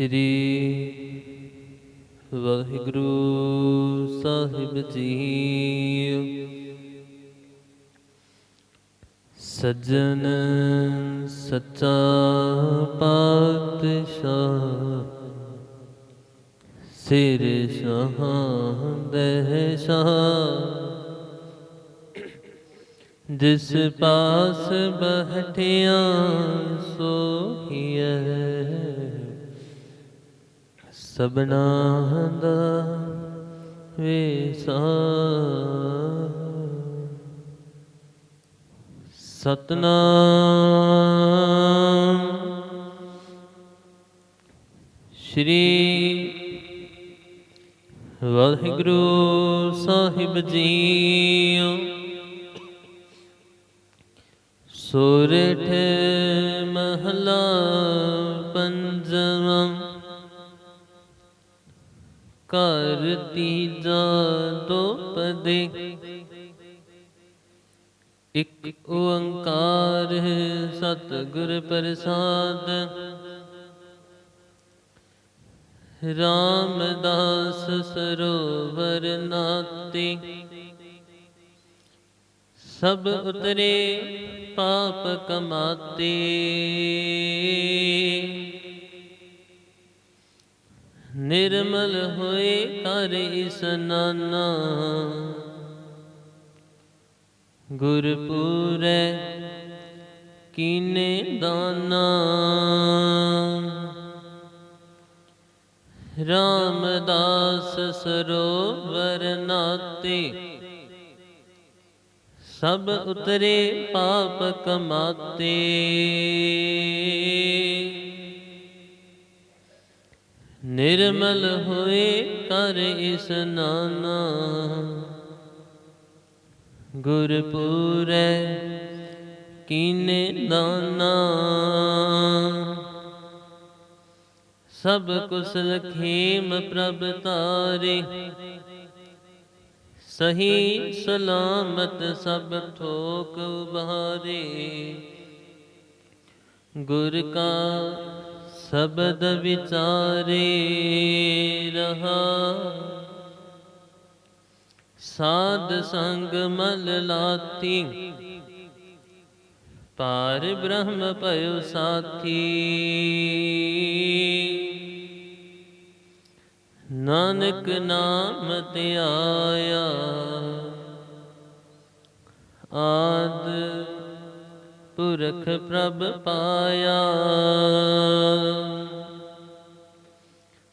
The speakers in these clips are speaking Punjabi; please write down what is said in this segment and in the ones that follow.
ਸ੍ਰੀ ਵਾਹਿਗੁਰੂ ਸਾਹਿਬ ਜੀ। ਸੱਜਣ ਸੱਚਾ ਪਾਤਸ਼ਾਹ ਸਿਰ ਸ਼ਾਹਾਂ ਦੇ ਜਿਸ ਪਾਸ ਬਹਿਠਿਆ ਸੋਹੀਐ। ਸਬਨਾ ਦਾ ਵੇਸਾ ਸਤਨਾਮ। ਸ਼੍ਰੀ ਵਾਹਿਗੁਰੂ ਸਾਹਿਬ ਜੀ ਸੋਰਠ ਮਹਲਾ ਪੰਜਵਾਂ ਘਰ ਤੀਜਾ ਦੋਪਦੇ ਇਕ ਓੰਕਾਰ ਸਤਿਗੁਰ ਪ੍ਰਸਾਦ। ਰਾਮਦਾਸ ਸਰੋਵਰ ਨਾਤੇ। ਸਭ ਉਤਰੇ ਪਾਪ ਕਮਾਤੇ। ਨਿਰਮਲ ਹੋਏ ਕਰ ਇਸਨਾਨਾ ਗੁਰਪੂਰੈ ਕੀਨੇ ਦਾਨਾ। ਰਾਮਦਾਸ ਸਰੋਵਰ ਨਾਤੇ। ਸਭ ਉਤਰੇ ਪਾਪ ਕਮਾਤੇ। ਨਿਰਮਲ ਹੋਏ ਕਰ ਇਸਨਾਨਾ ਗੁਰਪੂਰੈ ਕੀਨੇ ਦਾਨਾ। ਸਭ ਕੁਸਲ ਖੇਮ ਪ੍ਰਭ ਤਾਰੇ। ਸਹੀ ਸਲਾਮਤ ਸਭ ਠੋਕ ਉਬਾਰੇ ਗੁਰ ਕਾ ਸ਼ਬਦ ਵਿਚਾਰੇ ਰਹਾ। ਸਾਧ ਸੰਗ ਮਲ ਲਾਤੀ। ਪਾਰ ਬ੍ਰਹਮ ਭਇਓ ਸਾਥੀ ਨਾਨਕ ਨਾਮ ਤੇ ਆਇਆ ਆਦ ਪੁਰਖ ਪ੍ਰਭ ਪਾਇਆ।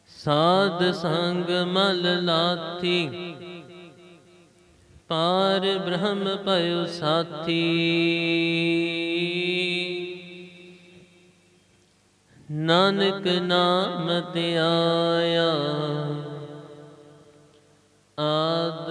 ਸਾਧ ਸੰਗ ਮਲ ਲਾਥੀ, ਪਾਰ ਬ੍ਰਹਮ ਭਇਓ ਸਾਥੀ। ਨਾਨਕ ਨਾਮ ਤੇ ਆਇਆ, ਆਦ